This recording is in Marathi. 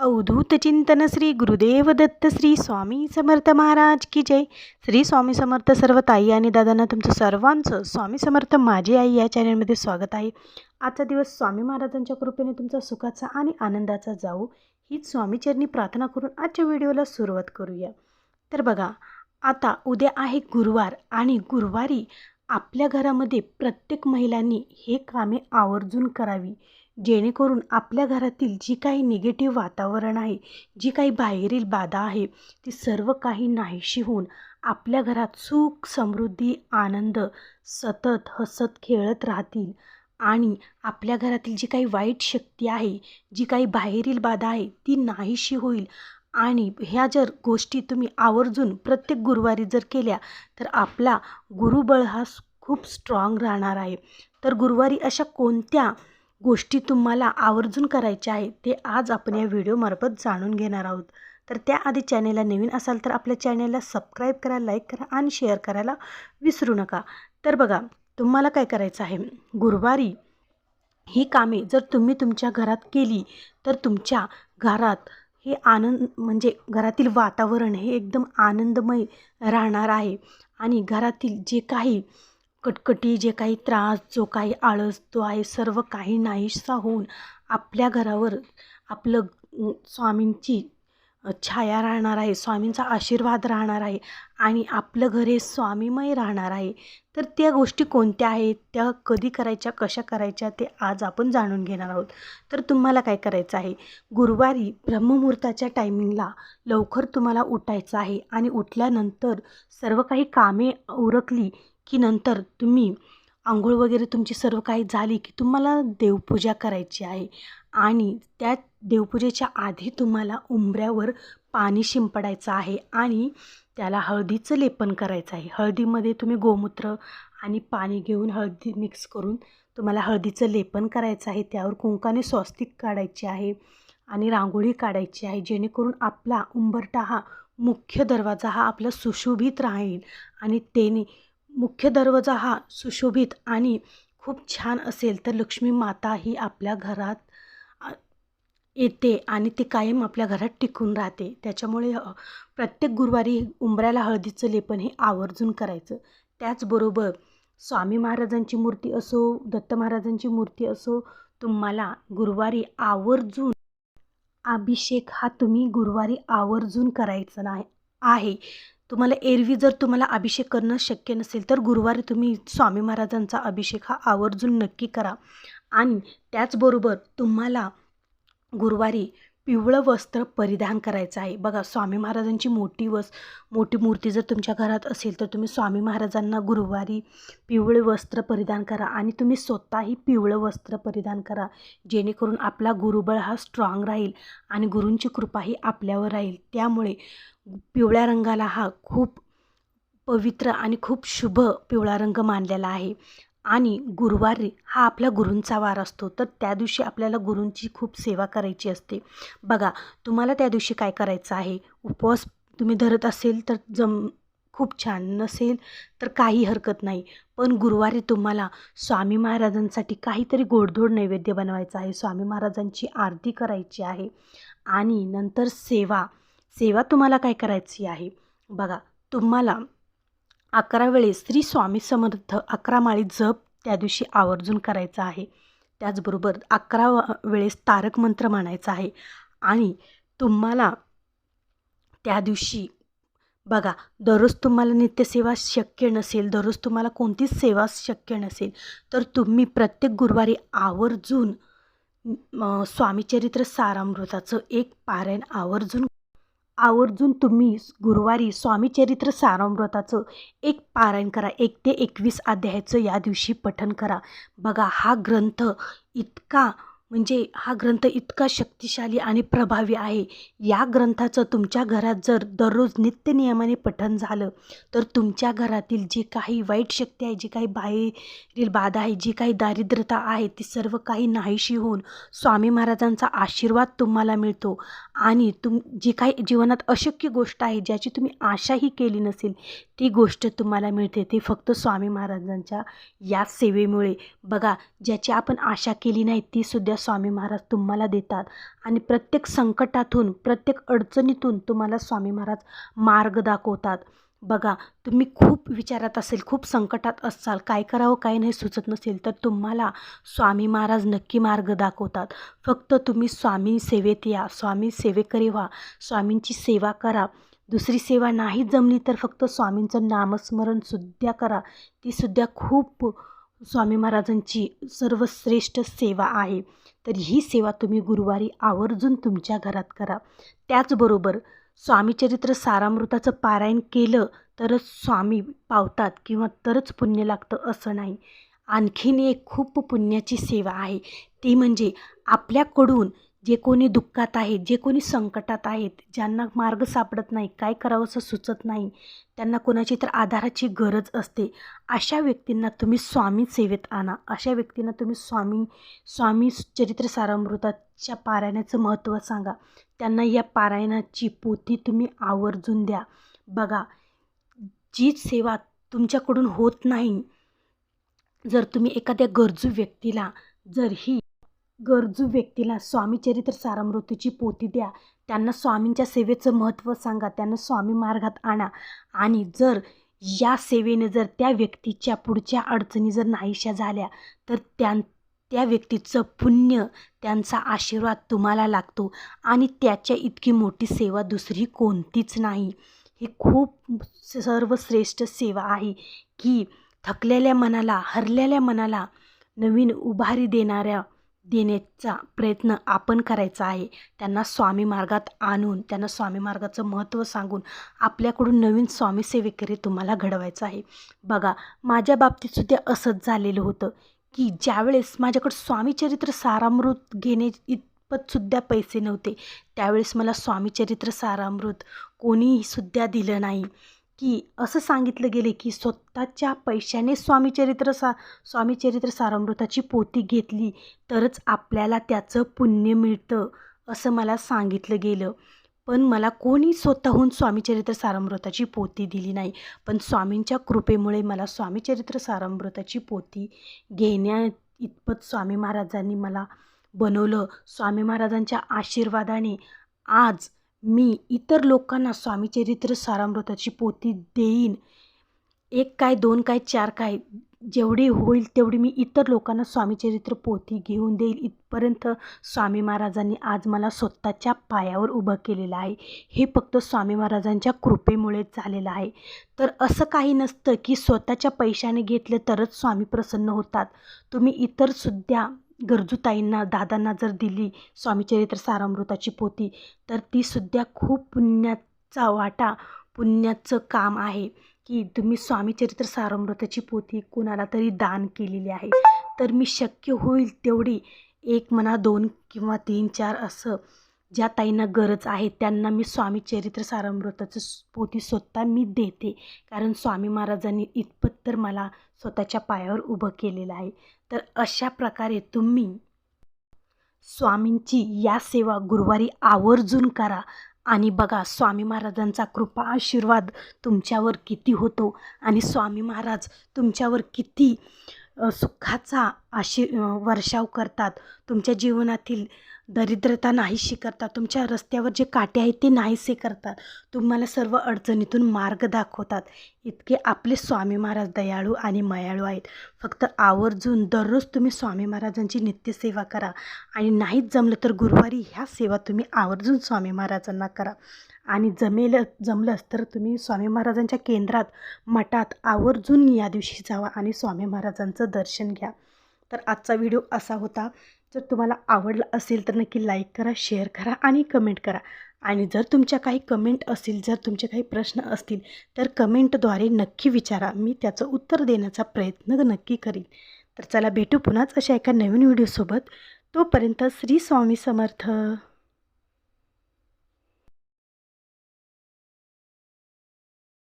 अवधूत चिंतन श्री गुरुदेव दत्त श्री स्वामी समर्थ महाराज की जय. श्री स्वामी समर्थ सर्व ताई आणि दादांना तुमचं सर्वांचं स्वामी समर्थ माझी आई या चॅनलमध्ये स्वागत आहे. आजचा दिवस स्वामी महाराजांच्या कृपेने तुमचा सुखाचा आणि आनंदाचा जाऊ हीच स्वामीचरणी प्रार्थना करून आजच्या व्हिडिओला सुरुवात करूया. तर बघा आता उद्या आहे गुरुवार आणि गुरुवारी आपल्या घरामध्ये प्रत्येक महिलांनी हे कामे आवर्जून करावी. जेणेकरून आपल्या घरातील जी काही निगेटिव्ह वातावरण आहे जी काही बाहेरील बाधा आहे ती सर्व काही नाहीशी होऊन आपल्या घरात सुख समृद्धी आनंद सतत हसत खेळत राहतील. आणि आपल्या घरातील जी काही वाईट शक्ती आहे जी काही बाहेरील बाधा आहे ती नाहीशी होईल. आणि ह्या जर गोष्टी तुम्ही आवर्जून प्रत्येक गुरुवारी जर केल्या तर आपला गुरुबळ हा खूप स्ट्रॉंग राहणार आहे. तर गुरुवारी अशा कोणत्या गोष्टी तुम्हाला आवर्जून करायच्या आहेत ते आज आपण या व्हिडिओमार्फत जाणून घेणार आहोत. तर त्याआधी चॅनेलला नवीन असाल तर आपल्या चॅनेलला सबस्क्राईब करा लाईक करा आणि शेअर करायला विसरू नका. तर बघा तुम्हाला काय करायचं आहे? गुरुवारी ही कामे जर तुम्ही तुमच्या घरात केली तर तुमच्या घरात हे आनंद म्हणजे घरातील वातावरण हे एकदम आनंदमय राहणार आहे. आणि घरातील जे काही कटकटी जे काही त्रास जो काही आळस तो आहे सर्व काही नाहीसा होऊन आपल्या घरावर आपलं स्वामींची छाया राहणार आहे स्वामींचा आशीर्वाद राहणार आहे आणि आपलं घर हे स्वामीमय राहणार आहे. तर त्या गोष्टी कोणत्या आहेत? त्या कधी करायच्या कशा करायच्या ते आज आपण जाणून घेणार आहोत. तर तुम्हाला काय करायचं आहे? गुरुवारी ब्रह्ममुहूर्ताच्या टायमिंगला लवकर तुम्हाला उठायचं आहे आणि उठल्यानंतर सर्व काही कामे उरकली की नंतर तुम्ही आंघोळ वगैरे तुमची सर्व काही झाली की तुम्हाला देवपूजा करायची आहे. आणि त्या देवपूजेच्या आधी तुम्हाला उंबऱ्यावर पाणी शिंपडायचं आहे आणि त्याला हळदीचं लेपन करायचं आहे. हळदीमध्ये तुम्ही गोमूत्र आणि पाणी घेऊन हळदी मिक्स करून तुम्हाला हळदीचं लेपन करायचं आहे. त्यावर कुंकाने स्वस्तिक काढायची आहे आणि रांगोळी काढायची आहे जेणेकरून आपला उंबरटा हा मुख्य दरवाजा हा आपला सुशोभित राहील आणि त्याने मुख्य दरवाजा हा सुशोभित आणि खूप छान असेल तर लक्ष्मी माता ही आपल्या घरात येते आणि ती कायम आपल्या घरात टिकून राहते. त्याच्यामुळे प्रत्येक गुरुवारी उंबऱ्याला हळदीचं लेपन हे आवर्जून करायचं. त्याचबरोबर स्वामी महाराजांची मूर्ती असो दत्त महाराजांची मूर्ती असो तुम्हाला गुरुवारी आवर्जून अभिषेक हा तुम्ही गुरुवारी आवर्जून करायचा नाही आहे. तुम्हाला एरवी जर तुम्हाला अभिषेक करणं शक्य नसेल तर गुरुवारी तुम्ही स्वामी महाराजांचा अभिषेक हा आवर्जून नक्की करा. आणि त्याचबरोबर तुम्हाला गुरुवारी पिवळं वस्त्र परिधान करायचं आहे. बघा स्वामी महाराजांची मोठी वस मोठी मूर्ती जर तुमच्या घरात असेल तर तुम्ही स्वामी महाराजांना गुरुवारी पिवळे वस्त्र परिधान करा आणि तुम्ही स्वतःही पिवळं वस्त्र परिधान करा. जेणेकरून आपला गुरुबळ हा स्ट्रॉंग राहील आणि गुरूंची कृपाही आपल्यावर राहील. त्यामुळे पिवळ्या रंगाला हा खूप पवित्र आणि खूप शुभ पिवळा रंग मानलेला आहे. आणि गुरुवारी हा आपल्या गुरूंचा वार असतो तर त्या दिवशी आपल्याला गुरूंची खूप सेवा करायची असते. बघा तुम्हाला त्या दिवशी काय करायचं आहे? उपवास तुम्ही धरत असेल तर जम खूप छान. नसेल तर काही हरकत नाही. पण गुरुवारी तुम्हाला स्वामी महाराजांसाठी काहीतरी गोडधोड नैवेद्य बनवायचं आहे. स्वामी महाराजांची आरती करायची आहे. आणि नंतर सेवा. सेवा तुम्हाला काय करायची आहे? बघा तुम्हाला अकरा वेळेस श्री स्वामी समर्थ अकरा माळी जप त्या दिवशी आवर्जून करायचा आहे. त्याचबरोबर अकरा वेळेस तारक मंत्र म्हणायचा आहे. आणि तुम्हाला त्या दिवशी बघा दररोज तुम्हाला नित्यसेवा शक्य नसेल दररोज तुम्हाला कोणतीच सेवा शक्य नसेल तर तुम्ही प्रत्येक गुरुवारी आवर्जून स्वामीचरित्र सारामृताचं एक पारायण आवर्जून आवर्जून तुम्ही गुरुवारी स्वामीचरित्र सारामृताचं एक पारायण करा. एक ते एकवीस अध्यायाचं या दिवशी पठन करा. बघा हा ग्रंथ इतका म्हणजे हा ग्रंथ इतका शक्तिशाली आणि प्रभावी आहे. या ग्रंथाचं तुमच्या घरात जर दररोज नित्यनियमाने पठण झालं तर तुमच्या घरातील जी काही वाईट शक्ती आहे जी काही बाहेरील बाधा आहे जी काही दारिद्रता आहे ती सर्व काही नाहीशी होऊन स्वामी महाराजांचा आशीर्वाद तुम्हाला मिळतो. आणि तुम जी काही जीवनात अशक्य गोष्ट आहे ज्याची तुम्ही आशाही केली नसेल ती गोष्ट तुम्हाला मिळते. ती फक्त स्वामी महाराजांच्या या सेवेमुळे. बघा ज्याची आपण आशा केली नाही ती सुद्धा स्वामी महाराज तुम्हाला देतात. आणि प्रत्येक संकटातून प्रत्येक अडचणीतून तुम्हाला स्वामी महाराज मार्ग दाखवतात. बघा तुम्ही खूप विचारात असेल खूप संकटात असाल काय करावं काय नाही सुचत नसेल तर तुम्हाला स्वामी महाराज नक्की मार्ग दाखवतात. फक्त तुम्ही स्वामी सेवेत या स्वामी सेवेकरी व्हा स्वामींची सेवा करा. दुसरी सेवा नाही जमली तर फक्त स्वामींचं नामस्मरणसुद्धा करा. ती सुद्धा खूप स्वामी महाराजांची सर्वश्रेष्ठ सेवा आहे. तर ही सेवा तुम्ही गुरुवारी आवर्जून तुमच्या घरात करा. त्याचबरोबर स्वामीचरित्र सारामृताचं पारायण केलं तरच स्वामी पावतात किंवा तरच पुण्य लागतं असं नाही. आणखीन एक खूप पुण्याची सेवा आहे. ती म्हणजे आपल्याकडून जे कोणी दुःखात आहेत जे कोणी संकटात आहेत ज्यांना मार्ग सापडत नाही काय करावं असं सुचत नाही त्यांना कोणाची तर आधाराची गरज असते अशा व्यक्तींना तुम्ही स्वामी सेवेत आणा. अशा व्यक्तींना तुम्ही स्वामी स्वामी चरित्र सारामृताच्या पारायणाचं महत्त्व सांगा. त्यांना या पारायणाची पोथी तुम्ही आवर्जून द्या. बघा जी सेवा तुमच्याकडून होत नाही जर तुम्ही एखाद्या गरजू व्यक्तीला जर ही गरजू व्यक्तीला स्वामीचरित्र सारामृतीची पोती द्या. त्यांना स्वामींच्या सेवेचं महत्त्व सांगा. त्यांना स्वामी मार्गात आणा. आणि जर या सेवेने जर त्या व्यक्तीच्या पुढच्या अडचणी जर नाहीशा झाल्या तर त्या त्या व्यक्तीचं पुण्य त्यांचा आशीर्वाद तुम्हाला लागतो. आणि त्याच्या इतकी मोठी सेवा दुसरी कोणतीच नाही. ही खूप सर्वश्रेष्ठ सेवा आहे की थकलेल्या मनाला हरलेल्या मनाला नवीन उभारी देणाऱ्या देण्याचा प्रयत्न आपण करायचा आहे. त्यांना स्वामी मार्गात आणून त्यांना स्वामी मार्गाचं महत्त्व सांगून आपल्याकडून नवीन स्वामी सेवेकरी तुम्हाला घडवायचं आहे. बघा माझ्या बाबतीतसुद्धा असंच झालेलं होतं की ज्यावेळेस माझ्याकडं स्वामीचरित्र सारामृत घेणे इतपतसुद्धा पैसे नव्हते त्यावेळेस मला स्वामीचरित्र सारामृत कोणीसुद्धा दिलं नाही. की असं सांगितलं गेले की स्वतःच्या पैशाने स्वामीचरित्र सा स्वामीचरित्र सारामृताची पोती घेतली तरच आपल्याला त्याचं पुण्य मिळतं असं मला सांगितलं गेलं. पण मला कोणी स्वतःहून स्वामीचरित्र सारामृताची पोती दिली नाही. पण स्वामींच्या कृपेमुळे मला स्वामीचरित्र सारामृताची पोती घेण्या इतपत स्वामी महाराजांनी मला बनवलं. स्वामी महाराजांच्या आशीर्वादाने आज मी इतर लोकांना स्वामीचरित्र सारामृताची पोती देईन. एक काय दोन काय चार काय जेवढी होईल तेवढी मी इतर लोकांना स्वामीचरित्र पोथी घेऊन देईल. इथपर्यंत स्वामी महाराजांनी आज मला स्वतःच्या पायावर उभं केलेलं आहे. हे फक्त स्वामी महाराजांच्या कृपेमुळेच झालेलं आहे. तर असं काही नसतं की स्वतःच्या पैशाने घेतलं तरच स्वामी प्रसन्न होतात. तुम्ही इतरसुद्धा सुद्धा गरजूताईंना दादांना जर दिली स्वामीचरित्र सारामृताची पोती तर ती सुद्धा खूप पुण्याचा वाटा पुण्याचं काम आहे की तुम्ही स्वामीचरित्र सारामृताची पोती कोणाला तरी दान केलेली आहे. तर मी शक्य होईल तेवढी एक म्हणा दोन किंवा तीन चार असं ज्या ताईंना गरज आहे त्यांना मी स्वामी चरित्र सारामृताचं पोथी स्वतः मी देते. कारण स्वामी महाराजांनी इतपत तर मला स्वतःच्या पायावर उभं केलेलं आहे. तर अशा प्रकारे तुम्ही स्वामींची या सेवा गुरुवारी आवर्जून करा. आणि बघा स्वामी महाराजांचा कृपा आशीर्वाद तुमच्यावर किती होतो. आणि स्वामी महाराज तुमच्यावर किती सुखाचा आशी वर्षाव करतात. तुमच्या जीवनातील दरिद्रता नाहीशी करतात तुमच्या रस्त्यावर जे काटे आहेत ते नाहीसे करतात तुम्हाला सर्व अडचणीतून मार्ग दाखवतात. इतके आपले स्वामी महाराज दयाळू आणि मयाळू आहेत. फक्त आवर्जून दररोज तुम्ही स्वामी महाराजांची नित्यसेवा करा. आणि नाहीच जमलं तर गुरुवारी ह्या सेवा तुम्ही आवर्जून स्वामी महाराजांना करा. आणि जमेल जमलंच तर तुम्ही स्वामी महाराजांच्या केंद्रात मठात आवर्जून या दिवशी जावा आणि स्वामी महाराजांचं दर्शन घ्या. तर आजचा व्हिडिओ असा होता. जर तुम्हाला आवडला असेल तर नक्की लाईक करा शेअर करा आणि कमेंट करा. आणि जर तुमच्या काही कमेंट असतील जर तुमचे काही प्रश्न असतील तर कमेंटद्वारे नक्की विचारा. मी त्याचं उत्तर देण्याचा प्रयत्न नक्की करीन. तर चला भेटू पुन्हाच अशा एका नवीन व्हिडिओसोबत तोपर्यंत श्री स्वामी समर्थ.